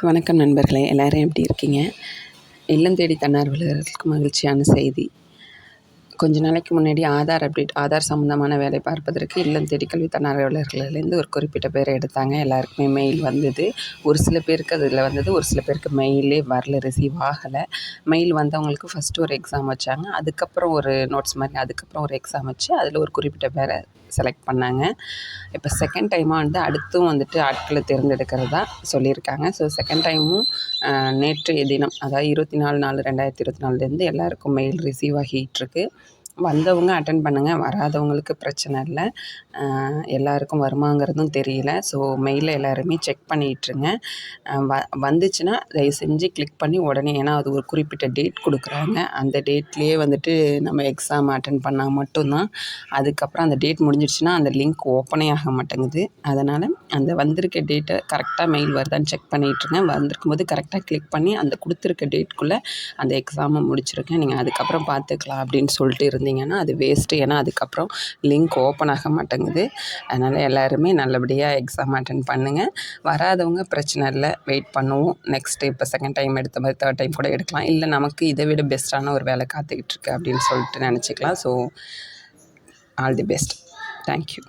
வணக்கம் நண்பர்களே எல்லோரும் எப்படி இருக்கீங்க? இல்லம் தேடி தன்னார்வலர்களுக்கு மகிழ்ச்சியான செய்தி. கொஞ்ச நாளைக்கு முன்னாடி ஆதார் அப்டேட் ஆதார் சம்மந்தமான வேலை பார்ப்பதற்கு இல்லம் தேடி கல்வி தன்னார்வலர்கள்லேருந்து ஒரு குறிப்பிட்ட பேரை எடுத்தாங்க. எல்லாருக்குமே மெயில் வந்தது. ஒரு சில பேருக்கு அதில் வந்தது ஒரு சில பேருக்கு மெயிலே வரல ரிசீவ் ஆகலை. மெயில் வந்தவங்களுக்கு ஃபஸ்ட்டு ஒரு எக்ஸாம் வச்சாங்க. அதுக்கப்புறம் ஒரு நோட்ஸ் மாதிரி அதுக்கப்புறம் ஒரு எக்ஸாம் வச்சு அதில் ஒரு குறிப்பிட்ட பேரை செலக்ட் பண்ணாங்க. இப்போ செகண்ட் டைமாக வந்து அடுத்தும் வந்துட்டு ஆட்களை தேர்ந்தெடுக்கிறதா சொல்லியிருக்காங்க. ஸோ செகண்ட் டைமும் நேற்றைய தினம் அதாவது இருபத்தி நாலு நாலு ரெண்டாயிரத்தி இருபத்தி நாலுலேருந்து எல்லாருக்கும் மெயில் ரிசீவ் ஆகிட்டுருக்கு வந்தவங்க அட்டன் பண்ணுங்கள் வராதவங்களுக்கு பிரச்சனை இல்லை. எல்லாருக்கும் வருமாங்கிறதும் தெரியல. ஸோ மெயிலில் எல்லாருமே செக் பண்ணிகிட்ருங்க வ வந்துச்சுன்னா தயவு செஞ்சு கிளிக் பண்ணி உடனே ஏன்னா அது ஒரு குறிப்பிட்ட டேட் கொடுக்குறாங்க. அந்த டேட்லேயே வந்துட்டு நம்ம எக்ஸாம் அட்டன் பண்ணால் மட்டும்தான். அதுக்கப்புறம் அந்த டேட் முடிஞ்சிடுச்சுன்னா அந்த லிங்க் ஓப்பனே ஆக மாட்டேங்குது. அதனால் அந்த வந்திருக்க டேட்டை கரெக்டாக மெயில் வருதான்னு செக் பண்ணிகிட்ருங்க வந்திருக்கும் போது கரெக்டாக கிளிக் பண்ணி அந்த கொடுத்துருக்க டேட்குள்ளே அந்த எக்ஸாமை முடிச்சிருக்கேன் நீங்கள் அதுக்கப்புறம் பார்த்துக்கலாம் அப்படின்னு சொல்லிட்டு இருந்தேன் இருந்தீங்கன்னா அது வேஸ்ட்டு ஏன்னா அதுக்கப்புறம் லிங்க் ஓப்பன் ஆக மாட்டேங்குது. அதனால் எல்லாருமே நல்லபடியாக எக்ஸாம் அட்டன் பண்ணுங்கள் வராதவங்க பிரச்சனை இல்லை. வெயிட் பண்ணுவோம். நெக்ஸ்ட்டு இப்போ செகண்ட் டைம் எடுத்த மாதிரி தேர்ட் டைம் கூட எடுக்கலாம். இல்லை நமக்கு இதை விட பெஸ்ட்டான ஒரு வேலை காத்துக்கிட்டு இருக்கு அப்படின்னு சொல்லிட்டு நினச்சிக்கலாம். So all the best thank you